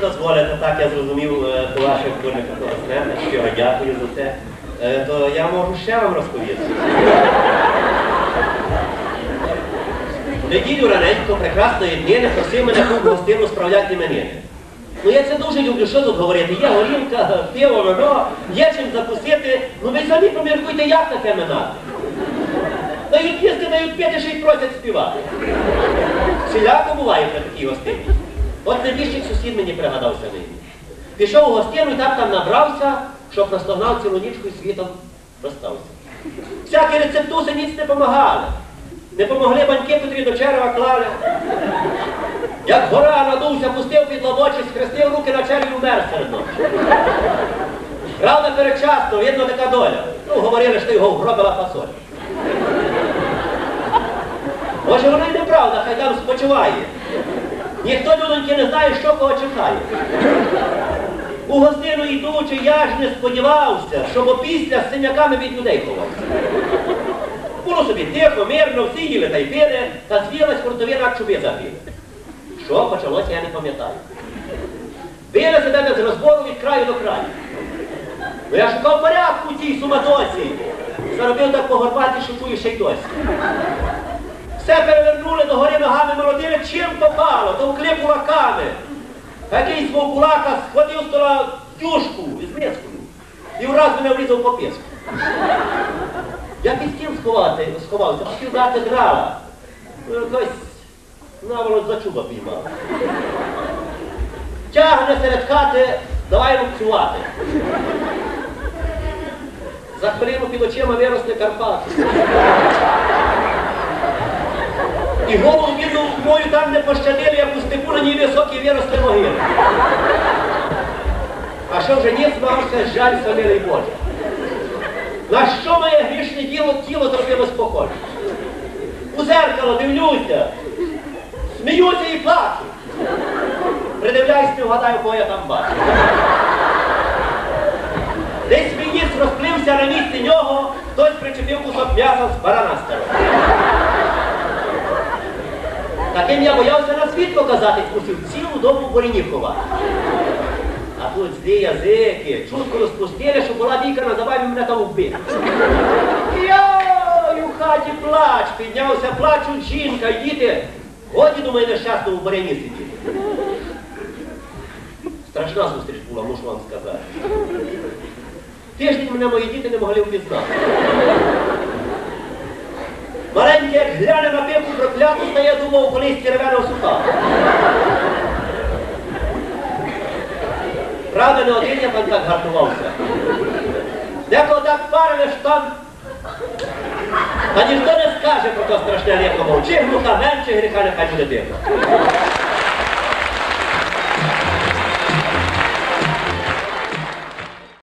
дозволите, так я зрозумів е, по ваших курниках колоснетах, щиро дякую за це. Е, То я можу ще вам розповісти. В Неділю раненько прекрасної днини просив мене тут гостину справляти іменини. Ну я це дуже люблю, що тут говорити? Є горілка, пиво, вино, є чим закусити. Ну ви самі поміркуйте, як таке минати. Дають їсти, дають пити, ще й просять співати. Всіляко буває при такій гостині. От найбільший сусід мені пригадався нині. Пішов у гостину і так там набрався, щоб наслогнав цілу нічку і світом розстався. Всякі рецептуси ніц не помагали. Не помогли баньки, котрі до черева клали. Як гора надувся, пустив під лобочі, схрестив руки на черві і умер серед ночі. Правда, перечасно, видно така доля. Ну, говорили, що його вгробила фасоль. Може, воно й неправда, хай там спочиває. Ніхто людоньки не знає, що кого чекає. У гостину йдучи, я ж не сподівався, щоб опісля з синяками від людей ховався. Було собі тихо, мирно, всі їли та й пили, та звілась хуртовина чуби забили. Що почалося, я не пам'ятаю. Били себе без розбору від краю до краю. Ну я шукав порядку в тій суматосі. Заробив так по горбаті, що чую ще й досі. Все перевернули до гори ногами, молодили, чим попало, товкли кулаками. Якийсь вовкулака схватив стола дюшку із мискою і враз мене врізав по піску. Я під стіл сховати, сховався, хотів дати драла. Ну, Якось наволот за чуба піймав. Тягне серед хати, давай лупцювати. За хвилину під очима виросли Карпати. І голову бідну мою там не пощадили, як у степу на ній високі виросли могили. А що вже ніц мався, жаль самилий Боже. На що моє грішне діло тіло зробилось похоже? У зеркало дивлюся, сміюся і плачу. Придивляюсь, не вгадаю, кого я там бачу. Десь мені розплився на місці нього, хтось причепив кусок м'яса з барана старого. Таким я боявся на світ показати, мусив цілу добу в боріні ховати. А тут злі язики, чутко розпустили, що була віка на забаві мене там вбити. Йой, у хаті плач, піднявся плачуть жінка, діти. Годі, думаю, нещасно в боріні сидіти. Страшна зустріч була, мушу вам сказати. Тиждень мене мої діти не могли впізнати. Маленький, як гляне на прокляту, стає, думав, колись червена суха. Правда, не один я там так гартувався. Деколи так париш, там. Та ніхто не скаже про то страшне лихо. мовчи, гнуха менше, гріха нехай буде тихо.